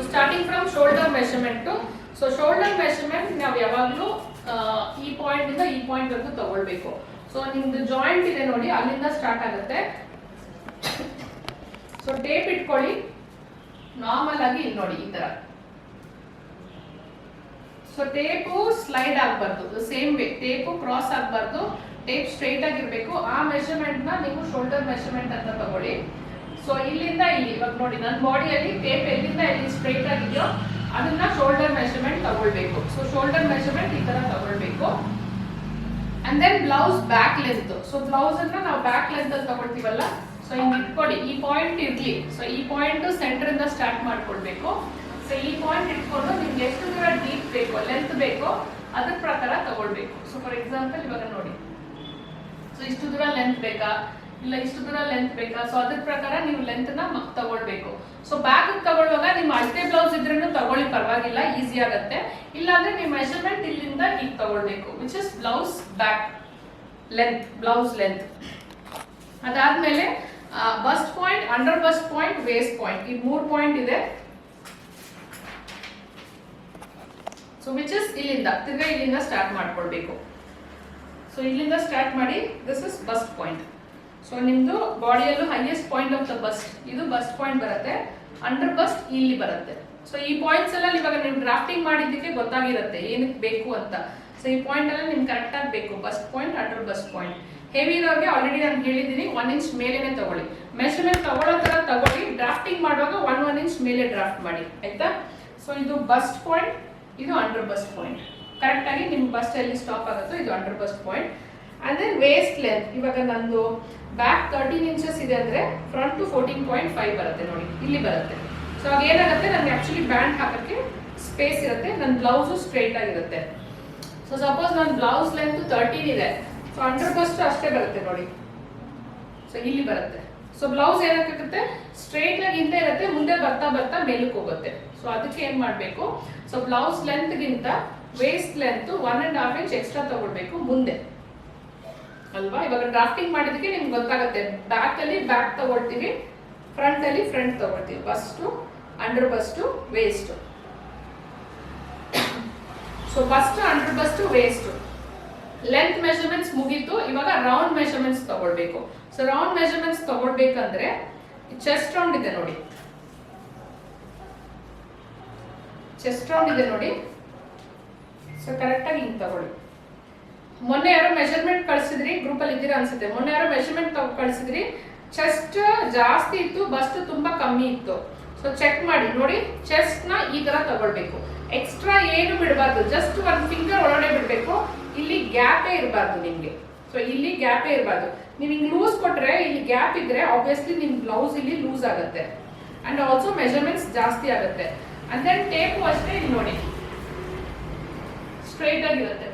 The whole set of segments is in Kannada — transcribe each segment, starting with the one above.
So starting from shoulder measurement so shoulder measurement ನಾವು ಯಾವಾಗಲೂ ಈ ಪಾಯಿಂಟ್ ಇಂದ ಈ ಪಾಯಿಂಟ್ ವರೆಗೂ ತಗೊಳ್ಬೇಕು. ಸೊ ನಿಮ್ದು ಜಾಯಿಂಟ್ ಇದೆ ನೋಡಿ, ಅಲ್ಲಿಂದ ಸ್ಟಾರ್ಟ್ ಆಗುತ್ತೆ. ಸೊ ಟೇಪ್ ಇಟ್ಕೊಳ್ಳಿ. ನಾರ್ಮಲ್ ಆಗಿ ಇಲ್ಲಿ ನೋಡಿ, ಈ ತರ. ಸೊ ಟೇಪು ಸ್ಲೈಡ್ ಆಗಬಾರ್ದು ಸೇಮ್ ವೇ ಟೇಪು ಕ್ರಾಸ್ ಆಗಬಾರ್ದು ಟೇಪ್ ಸ್ಟ್ರೈಟ್ ಆಗಿರ್ಬೇಕು. ಆ ಮೆಷರ್ಮೆಂಟ್ನ ನೀವು ಶೋಲ್ಡರ್ ಮೆಷರ್ಮೆಂಟ್ ಅಂತ ತಗೊಳ್ಳಿ. ಸೊ ಇಲ್ಲಿಂದ ಇಲ್ಲಿ, ಇವಾಗ ನೋಡಿ ನನ್ನ ಬಾಡಿಯಲ್ಲಿ ಟೇಪ್ ಎಲ್ಲಿಂದ ಎಲ್ಲಿ ಸ್ಟ್ರೈಟ್ ಆಗಿದೆಯೋ ಅದನ್ನ ಶೋಲ್ಡರ್ ಮೆಷರ್ಮೆಂಟ್ ತಗೊಳ್ಬೇಕು. ಸೊ ಶೋಲ್ಡರ್ ಮೆಷರ್ಮೆಂಟ್ ಈ ತರ ತಗೊಳ್ಬೇಕು. And then blouse back length so blouse ಅನ್ನ ನಾವು ಬ್ಯಾಕ್ ಲೆಂತ್ ಅಲ್ಲಿ ತಗೊಳ್ತೀವಲ್ಲ? ಸೊ ಹಿಂಗ್ ಇಟ್ಕೊಳ್ಳಿ. ಈ ಪಾಯಿಂಟ್ ಇರ್ಲಿ. ಸೊ ಈ ಪಾಯಿಂಟ್ ಸೆಂಟರ್ ಇಂದ ಸ್ಟಾರ್ಟ್ ಮಾಡ್ಕೊಳ್ಬೇಕು. ಸೊ ಈ ಪಾಯಿಂಟ್ ಇಟ್ಕೊಂಡು ನಿಮ್ಗೆ ಎಷ್ಟು ದೂರ ಡೀಪ್ ಬೇಕೋ ಲೆಂತ್ ಬೇಕೋ, ಅದ್ರ ಪ್ರಕಾರ ತಗೊಳ್ಬೇಕು. ಸೊ ಫಾರ್ ಎಕ್ಸಾಂಪಲ್ ಇವಾಗ ನೋಡಿ. ಸೊ ಇಷ್ಟು ದೂರ ಲೆಂತ್ ಬೇಕಾ? ಇಲ್ಲ, ಇಷ್ಟು ದೂರ ಲೆಂತ್ ಬೇಕಾ? ಸೊ ಅದ್ರ ಪ್ರಕಾರ ನೀವು ಲೆಂತ್ನ ಮ- ತಗೊಳ್ಬೇಕು. ಸೊ ಬ್ಯಾಗ್ ತಗೊಳ್ಳುವಾಗ ನಿಮ್ಮ ಅಳತೆ ಬ್ಲೌಸ್ ಇದ್ರೂ ತಗೊಳ್ಳಿ, ಪರವಾಗಿಲ್ಲ ಈಸಿ ಆಗತ್ತೆ. ಇಲ್ಲಾಂದ್ರೆ ನೀವು ಮೆಷರ್ಮೆಂಟ್ ಇಲ್ಲಿಂದ ಹೀಗೆ ತಗೊಳ್ಬೇಕು which is blouse back length blouse length ಅದಾದ್ಮೇಲೆ bust point under bust point waist point ಈ ಮೂರ್ ಪಾಯಿಂಟ್ ಇದೆ. ಸೊ ವಿಚ್ ಇಸ್ ಇಲ್ಲಿಂದ, ತಿರ್ಗಾ ಇಲ್ಲಿಂದ ಸ್ಟಾರ್ಟ್ ಮಾಡ್ಕೊಳ್ಬೇಕು. ಸೊ ಇಲ್ಲಿಂದ ಸ್ಟಾರ್ಟ್ ಮಾಡಿ this is bust point so ನಿಮ್ದು ಬಾಡಿಯಲ್ಲೂ highest point of the bust ಇದು ಬಸ್ಟ್ ಪಾಯಿಂಟ್ ಬರುತ್ತೆ. ಅಂಡರ್ ಬಸ್ಟ್ ಇಲ್ಲಿ ಬರುತ್ತೆ. ಸೊ ಈ ಪಾಯಿಂಟ್ಸ್ ಎಲ್ಲ ಇವಾಗ ನೀವು ಡ್ರಾಫ್ಟಿಂಗ್ ಮಾಡಿದ್ದಕ್ಕೆ ಗೊತ್ತಾಗಿರುತ್ತೆ. ಏನಕ್ಕೆ ಬೇಕು ಅಂತ. ಸೊ ಈ ಪಾಯಿಂಟ್ ಎಲ್ಲ ನಿಮ್ಗೆ ಕರೆಕ್ಟ್ ಆಗಬೇಕು bust point under bust point heavy ಇರೋರಿಗೆ ಆಲ್ರೆಡಿ ನಾನು ಹೇಳಿದ್ದೀನಿ ಒನ್ ಇಂಚ್ ಮೇಲೆನೆ ತಗೊಳ್ಳಿ. ಮೆಷರ್ಮೆಂಟ್ ತಗೊಳ್ಳೋ ತರ ತಗೊಳ್ಳಿ. ಡ್ರಾಫ್ಟಿಂಗ್ ಮಾಡುವಾಗ ಒನ್ ಒನ್ ಇಂಚ್ ಮೇಲೆ ಡ್ರಾಫ್ಟ್ ಮಾಡಿ. ಆಯ್ತಾ? ಸೊ ಇದು ಬಸ್ಟ್ ಪಾಯಿಂಟ್ ಇದು ಅಂಡರ್ ಬಸ್ಟ್ ಪಾಯಿಂಟ್ ಕರೆಕ್ಟಾಗಿ ನಿಮ್ಮ ನಿಮ್ ಬಸ್ಟ್ ಎಲ್ಲಿ ಸ್ಟಾಪ್ ಆಗುತ್ತೋ, ಇದು under bust point then waist length ಇವಾಗ ನಂದು ಬ್ಯಾಕ್ ತರ್ಟೀನ್ ಇಂಚಸ್ ಇದೆ ಅಂದ್ರೆ front to fourteen point five ಬರುತ್ತೆ ನೋಡಿ. ಇಲ್ಲಿ ಬರುತ್ತೆ. ಸೊ ಆಗ ಏನಾಗುತ್ತೆ ನನಗೆ ಆಕ್ಚುಲಿ ಬ್ಯಾಂಡ್ ಹಾಕಕ್ಕೆ ಸ್ಪೇಸ್ ಇರುತ್ತೆ. ನನ್ನ ಬ್ಲೌಸು ಸ್ಟ್ರೈಟ್ ಆಗಿರುತ್ತೆ. ಸೊ ಸಪೋಸ್ ನನ್ನ ಬ್ಲೌಸ್ ಲೆಂತ್ ತರ್ಟೀನ್ ಇದೆ. ಸೊ ಅಂಡರ್ ಬಸ್ಟ್ ಅಷ್ಟೇ ಬರುತ್ತೆ ನೋಡಿ. ಸೊ ಇಲ್ಲಿ ಬರುತ್ತೆ. ಸೊ ಬ್ಲೌಸ್ ಏನಾಗುತ್ತೆ ಸ್ಟ್ರೈಟ್ ಆಗಿ ಹಿಂದೆ ಇರುತ್ತೆ. ಮುಂದೆ ಬರ್ತಾ ಬರ್ತಾ ಮೇಲಕ್ಕೆ ಹೋಗುತ್ತೆ. ಸೊ ಅದಕ್ಕೆ ಏನ್ ಮಾಡಬೇಕು? So blouse ಲೆಂತ್ಗಿಂತ waist length one and half inch extra ತಗೊಳ್ಬೇಕು ಮುಂದೆ. ಅಲ್ವಾ? ಇವಾಗ ಡ್ರಾಫ್ಟಿಂಗ್ ಮಾಡಿದಕ್ಕೆ ನಿಮ್ಗೆ ಗೊತ್ತಾಗುತ್ತೆ. ಬ್ಯಾಕ್ ಅಲ್ಲಿ ಬ್ಯಾಕ್ ತಗೊಳ್ತೀವಿ ಫ್ರಂಟ್ ಅಲ್ಲಿ ಫ್ರಂಟ್ ತಗೊಳ್ತೀವಿ. Bust under bust waist so bust under bust waist length measurements ಮುಗೀತು. ಇವಾಗ ರೌಂಡ್ ಮೆಷರ್ಮೆಂಟ್ಸ್ ತಗೊಳ್ಬೇಕು. ಸೊ ರೌಂಡ್ ಮೆಷರ್ಮೆಂಟ್ಸ್ ತಗೊಳ್ಬೇಕಂದ್ರೆ ಚೆಸ್ಟ್ ರೌಂಡ್ ಇದೆ ನೋಡಿ. ಚೆಸ್ಟ್ ರೌಂಡ್ ಇದೆ ನೋಡಿ. ಸೊ ಕರೆಕ್ಟಾಗಿ ಹಿಂಗೆ ತಗೊಳ್ಳಿ. ಮೊನ್ನೆ ಯಾರೋ ಮೆಷರ್ಮೆಂಟ್ ಕಳ್ಸಿದ್ರಿ ಗ್ರೂಪ್ ಅಲ್ಲಿ ಇದ್ದೀರಾ ಅನ್ಸುತ್ತೆ. ಮೊನ್ನೆ ಯಾರೋ ಮೆಷರ್ಮೆಂಟ್ ಕಳ್ಸಿದ್ರಿ ಚೆಸ್ಟ್ ಜಾಸ್ತಿ ಇತ್ತು ಬಸ್ಟ್ ತುಂಬಾ ಕಮ್ಮಿ ಇತ್ತು. ಸೊ ಚೆಕ್ ಮಾಡಿ. ನೋಡಿ ಚೆಸ್ಟ್ನ ಈ ತರ ತಗೊಳ್ಬೇಕು. ಎಕ್ಸ್ಟ್ರಾ ಏನು ಬಿಡಬಾರ್ದು ಜಸ್ಟ್ ಒಂದು ಫಿಂಗರ್ ಒಳಗಡೆ ಬಿಡಬೇಕು. ಇಲ್ಲಿ ಗ್ಯಾಪೇ ಇರಬಾರ್ದು ನಿಮ್ಗೆ. ಸೊ ಇಲ್ಲಿ ಗ್ಯಾಪೇ ಇರಬಾರ್ದು. ನೀವು ಹಿಂಗ್ ಲೂಸ್ ಕೊಟ್ರೆ, ಇಲ್ಲಿ ಗ್ಯಾಪ್ ಇದ್ರೆ ಆಬ್ವಿಯಸ್ಲಿ ನಿಮ್ ಬ್ಲೌಸ್ ಇಲ್ಲಿ ಲೂಸ್ ಆಗುತ್ತೆ. ಅಂಡ್ ಆಲ್ಸೋ ಮೆಷರ್ಮೆಂಟ್ಸ್ ಜಾಸ್ತಿ ಆಗುತ್ತೆ. ಅಂಡ್ ದೆನ್ ಟೇಪು ಅಷ್ಟೇ ಇಲ್ಲಿ ನೋಡಿ. ಸ್ಟ್ರೈಟ್ ಆಗಿರುತ್ತೆ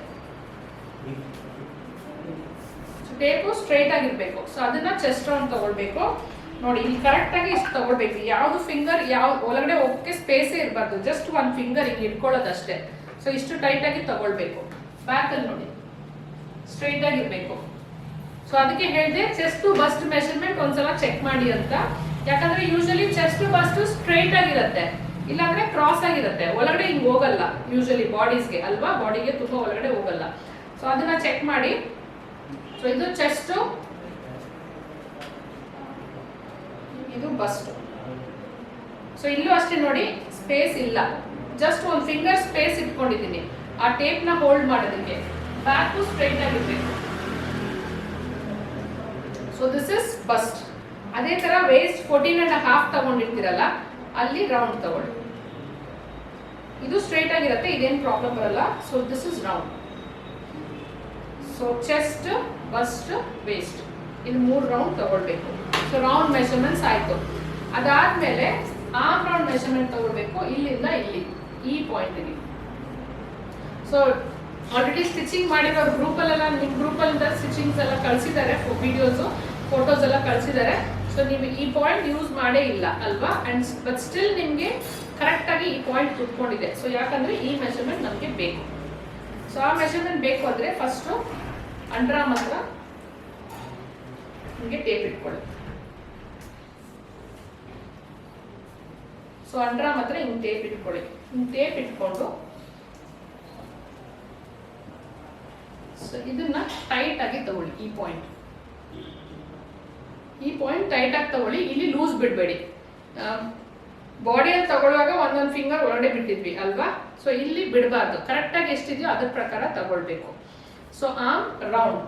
ಟೇಪು ಸ್ಟ್ರೈಟ್ ಆಗಿರ್ಬೇಕು. ಸೊ ಅದನ್ನ ಚೆಸ್ಟ್ ರೌಂಡ್ ತಗೊಳ್ಬೇಕು. ನೋಡಿ, ಇಲ್ಲಿ ಕರೆಕ್ಟ್ ಆಗಿ ಇಷ್ಟು ತಗೊಳ್ಬೇಕು? ಯಾವುದು ಫಿಂಗರ್ ಯಾವ, ಒಳಗಡೆ ಹೋಗಕ್ಕೆ ಸ್ಪೇಸೇ ಇರಬಾರ್ದು. ಜಸ್ಟ್ ಒನ್ ಫಿಂಗರ್ ಹಿಂಗೆ ಇಟ್ಕೊಳ್ಳೋದಷ್ಟೇ ಸೊ ಇಷ್ಟು ಟೈಟ್ ಆಗಿ ತಗೊಳ್ಬೇಕು. ಬ್ಯಾಕ್ ಅಲ್ಲಿ ನೋಡಿ. ಸ್ಟ್ರೈಟ್ ಆಗಿರ್ಬೇಕು. ಸೊ ಅದಕ್ಕೆ ಹೇಳಿದೆ ಚೆಸ್ಟ್ ಬಸ್ಟ್ ಮೆಷರ್ಮೆಂಟ್ ಒಂದ್ಸಲ ಚೆಕ್ ಮಾಡಿ ಅಂತ. ಯಾಕಂದ್ರೆ ಯೂಶಲಿ ಚೆಸ್ಟ್ ಬಸ್ಟ್ ಸ್ಟ್ರೈಟ್ ಆಗಿರುತ್ತೆ. ಇಲ್ಲಾಂದ್ರೆ ಕ್ರಾಸ್ ಆಗಿರುತ್ತೆ. ಒಳಗಡೆ ಹಿಂಗ್ ಹೋಗಲ್ಲ ಯೂಶಲಿ ಬಾಡೀಸ್ಗೆ ಅಲ್ವಾ? ಬಾಡಿಗೆ ತುಂಬಾ ಒಳಗಡೆ ಹೋಗಲ್ಲ. ಸೊ ಅದನ್ನ ಚೆಕ್ ಮಾಡಿ. ಸೊ ಇದು ಚೆಸ್ಟ್ ಇದು ಬಸ್ಟ್ ಸೊ ಇಲ್ಲೂ ಅಷ್ಟೇ ನೋಡಿ ಸ್ಪೇಸ್ ಇಲ್ಲ. ಜಸ್ಟ್ ಒಂದು ಫಿಂಗರ್ ಸ್ಪೇಸ್ ಇಟ್ಕೊಂಡಿದ್ದೀನಿ. ಆ ಟೇಪ್ನ ಹೋಲ್ಡ್ ಮಾಡೋದಕ್ಕೆ. ಬ್ಯಾಕು ಸ್ಟ್ರೈಟ್ ಆಗಿರ್ಬೇಕು ಸೊ ದಿಸ್ ಇಸ್ ಬಸ್ಟ್ ಅದೇ ತರ ವೇಸ್ಟ್ ಫೋರ್ಟೀನ್ ಅಂಡ್ ಹಾಫ್ ತಗೊಂಡಿರ್ತೀರಲ್ಲ, ಅಲ್ಲಿ ರೌಂಡ್ ತಗೊಳ್ಳಿ. ಇದು ಸ್ಟ್ರೈಟ್ ಆಗಿರುತ್ತೆ, ಇದೇನು ಪ್ರಾಬ್ಲಮ್ ಬರಲ್ಲ. So this is round so chest bust waist ಇದು ಮೂರು ರೌಂಡ್ ತಗೊಳ್ಬೇಕು. ಸೊ ರೌಂಡ್ ಮೆಷರ್ಮೆಂಟ್ಸ್ ಆಯಿತು. ಅದಾದ್ಮೇಲೆ ಆ ರೌಂಡ್ ಮೆಷರ್ಮೆಂಟ್ ತಗೊಳ್ಬೇಕು, ಇಲ್ಲಿಂದ ಇಲ್ಲಿ, ಈ ಪಾಯಿಂಟ್ಗೆ ಸೊ ಆಲ್ರೆಡಿ ಸ್ಟಿಚಿಂಗ್ ಮಾಡಿರೋ ಗ್ರೂಪಲ್ಲೆಲ್ಲ ನಿಮ್ಮ ಗ್ರೂಪಲ್ಲಿಂದ ಸ್ಟಿಚಿಂಗ್ಸ್ ಎಲ್ಲ ಕಳಿಸಿದ್ದಾರೆ ವಿಡಿಯೋಸು ಫೋಟೋಸ್ ಎಲ್ಲ ಕಳಿಸಿದ್ದಾರೆ. ಸೊ ನೀವು ಈ ಪಾಯಿಂಟ್ ಯೂಸ್ ಮಾಡೇ ಇಲ್ಲ, ಅಲ್ವಾ? ಅಂಡ್ ಬಟ್ ಸ್ಟಿಲ್ ನಿಮಗೆ ಕರೆಕ್ಟಾಗಿ ಈ ಪಾಯಿಂಟ್ ಕುತ್ಕೊಂಡಿದೆ. ಸೊ ಯಾಕಂದ್ರೆ ಈ ಮೆಷರ್ಮೆಂಟ್ ನಮಗೆ ಬೇಕು. ಸೊ ಆ ಮೆಷರ್ಮೆಂಟ್ ಬೇಕು ಅಂದರೆ ಫಸ್ಟು ಅಂಡ್ರಾಮ್ ಹತ್ರ ನಿಮಗೆ ಟೇಪ್ ಇಟ್ಕೊಳ್ಳಿ ಸೊ ಅಂಡ್ರಾಮ್ ಮಾತ್ರ ಹಿಂಗೆ ಟೇಪ್ ಇಟ್ಕೊಳ್ಳಿ. ಹಿಂಗೆ ಟೇಪ್ ಇಟ್ಕೊಂಡು ಸೊ ಇದನ್ನ ಟೈಟ್ ಆಗಿ ತಗೊಳ್ಳಿ ಈ ಪಾಯಿಂಟ್ ಈ ಪಾಯಿಂಟ್ ಟೈಟ್ ಆಗಿ ತಗೊಳ್ಳಿ. ಇಲ್ಲಿ ಲೂಸ್ ಬಿಡಬೇಡಿ. ಬಾಡಿಯಲ್ಲಿ ತಗೊಳ್ಳುವಾಗ ಒಂದೊಂದು ಫಿಂಗರ್ ಒಳಗಡೆ ಬಿಟ್ಟಿದ್ವಿ ಅಲ್ವಾ? ಸೊ ಇಲ್ಲಿ ಬಿಡಬಾರ್ದು. ಕರೆಕ್ಟಾಗಿ ಎಷ್ಟಿದೆಯೋ ಅದ್ರ ಪ್ರಕಾರ ತಗೊಳ್ಬೇಕು. ಸೊ ಆಮ್ ರೌಂಡ್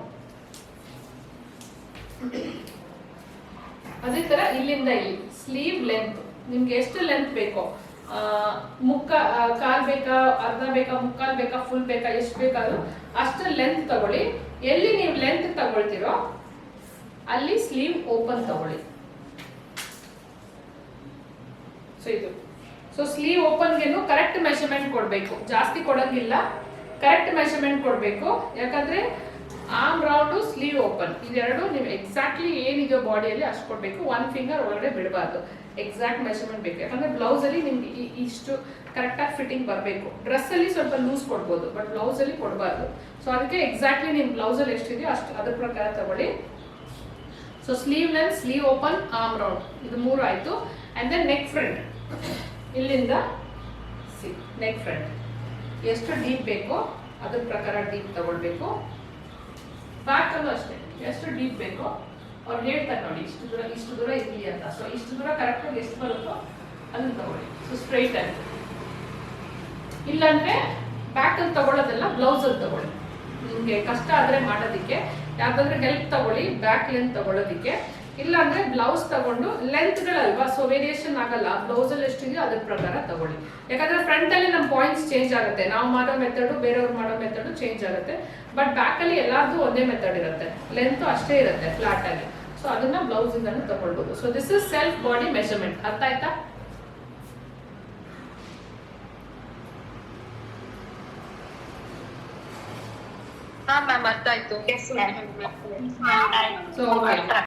ಅದೇ ತರ ಇಲ್ಲಿಂದ ಇಲ್ಲಿ. ಸ್ಲೀವ್ ಲೆಂತ್ ನಿಮ್ಗೆ ಎಷ್ಟು ಲೆಂತ್ ಬೇಕೋ ಮುಕ್ಕಾ ಕಾಲ್ ಬೇಕಾ, ಅರ್ಧ ಬೇಕಾ, ಮುಕ್ಕಾಲ್ ಬೇಕಾ ಫುಲ್ ಬೇಕಾ, ಎಷ್ಟು ಬೇಕಾದ್ರೂ ಅಷ್ಟು ಲೆಂತ್ ತಗೊಳ್ಳಿ. ಎಲ್ಲಿ ನೀವು ಲೆಂತ್ ತಗೊಳ್ತೀರೋ ಅಲ್ಲಿ ಸ್ಲೀವ್ ಓಪನ್ ತಗೊಳ್ಳಿ. ಸೊ ಇದು. ಸೊ ಸ್ಲೀವ್ ಓಪನ್ಗೆನು ಕರೆಕ್ಟ್ ಮೆಷರ್ಮೆಂಟ್ ಕೊಡಬೇಕು. ಜಾಸ್ತಿ ಕೊಡಂಗಿಲ್ಲ. ಕರೆಕ್ಟ್ ಮೆಷರ್ಮೆಂಟ್ ಕೊಡಬೇಕು. ಯಾಕಂದ್ರೆ ಆಮ್ ರೌಂಡು ಸ್ಲೀವ್ ಓಪನ್ ಇದೆರಡು ನೀವು ಎಕ್ಸಾಕ್ಟ್ಲಿ ಏನಿದೆಯೋ ಬಾಡಿಯಲ್ಲಿ ಅಷ್ಟು ಕೊಡಬೇಕು. ಒನ್ ಫಿಂಗರ್ ಒಳಗಡೆ ಬಿಡಬಾರ್ದು. ಎಕ್ಸಾಕ್ಟ್ ಮೆಷರ್ಮೆಂಟ್ ಬೇಕು. ಯಾಕಂದ್ರೆ ಬ್ಲೌಸ್ ಅಲ್ಲಿ ನಿಮ್ಗೆ ಇಷ್ಟು ಕರೆಕ್ಟಾಗಿ ಫಿಟ್ಟಿಂಗ್ ಬರಬೇಕು. ಡ್ರೆಸ್ ಅಲ್ಲಿ ಸ್ವಲ್ಪ ಲೂಸ್ ಕೊಡ್ಬೋದು ಬಟ್ ಬ್ಲೌಸ್ ಅಲ್ಲಿ ಕೊಡಬಾರ್ದು. ಸೊ ಅದಕ್ಕೆ ಎಕ್ಸಾಕ್ಟ್ಲಿ ನಿಮ್ ಬ್ಲೌಸ್ ಅಲ್ಲಿ ಎಷ್ಟಿದೆಯೋ ಅಷ್ಟು ಅದ್ರ ಪ್ರಕಾರ ತಗೊಳ್ಳಿ. So sleeve length sleeve open arm round ಇದು ಮೂರು ಆಯ್ತು. ಅಂಡ್ ದೆನ್ ನೆಕ್ ಫ್ರಂಟ್ ಇಲ್ಲಿಂದ ಸಿ ನೆಕ್ ಫ್ರಂಟ್ ಎಷ್ಟು ಡೀಪ್ ಬೇಕೋ ಅದ್ರ ಪ್ರಕಾರ ಡೀಪ್ ತಗೊಳ್ಬೇಕು. ಬ್ಯಾಕಲ್ಲೂ ಅಷ್ಟೇ, ಎಷ್ಟು ಡೀಪ್ ಬೇಕೋ ಅವ್ರು ಹೇಳ್ತಾರೆ ನೋಡಿ, ಇಷ್ಟು ದೂರ ಇಷ್ಟು ದೂರ ಇರಲಿ ಅಂತ. ಸೊ ಇಷ್ಟು ದೂರ ಕರೆಕ್ಟಾಗಿ ಎಷ್ಟು ಬರುತ್ತೋ ಅದನ್ನ ತಗೊಳ್ಳಿ. ಸೊ ಸ್ಟ್ರೈಟ್ ಆಗಿ. ಇಲ್ಲಾಂದ್ರೆ ಬ್ಯಾಕ್ ಅಲ್ಲಿ ತಗೊಳ್ಳೋದಲ್ಲ ಬ್ಲೌಸ್ ಅಲ್ಲಿ ತಗೊಳ್ಳಿ. ನಿಮಗೆ ಕಷ್ಟ ಆದ್ರೆ ಮಾಡೋದಕ್ಕೆ. ಯಾವ್ದಾದ್ರೆ ಹೆಲ್ಪ್ ತಗೊಳ್ಳಿ ಬ್ಯಾಕ್ ಲೆಂತ್ ತಗೊಳ್ಳೋದಕ್ಕೆ. ಇಲ್ಲ ಅಂದ್ರೆ ಬ್ಲೌಸ್ ತಗೊಂಡು ಲೆಂತ್ಗಳಲ್ವಾ ಸೊ ವೇರಿಯೇಷನ್ ಆಗಲ್ಲ. ಬ್ಲೌಸ್ ಅಲ್ಲಿ ಎಷ್ಟಿದೆಯೋ ಅದ್ರ ಪ್ರಕಾರ ತಗೊಳ್ಳಿ. ಯಾಕಂದ್ರೆ ಫ್ರಂಟ್ ಅಲ್ಲಿ ನಮ್ಮ ಪಾಯಿಂಟ್ಸ್ ಚೇಂಜ್ ಆಗುತ್ತೆ. ನಾವು ಮಾಡೋ ಮೆಥಡ್ ಬೇರೆಯವ್ರು ಮಾಡೋ ಮೆಥಡ್ ಚೇಂಜ್ ಆಗುತ್ತೆ. ಬಟ್ ಬ್ಯಾಕ್ ಅಲ್ಲಿ ಎಲ್ಲಾರ್ದು ಒಂದೇ ಮೆಥಡ್ ಇರುತ್ತೆ. ಲೆಂತ್ ಅಷ್ಟೇ ಇರುತ್ತೆ ಫ್ಲಾಟ್ ಆಗಿ ಸೊ ಅದನ್ನ ಬ್ಲೌಸ್ ಇಂದಾನು ತಗೊಳ್ಬಹುದು so this is self body measurement ಅರ್ಥ ಆಯ್ತಾ? ಹಾ ಮ್ಯಾಮ್ ಅರ್ಥ ಆಯ್ತು.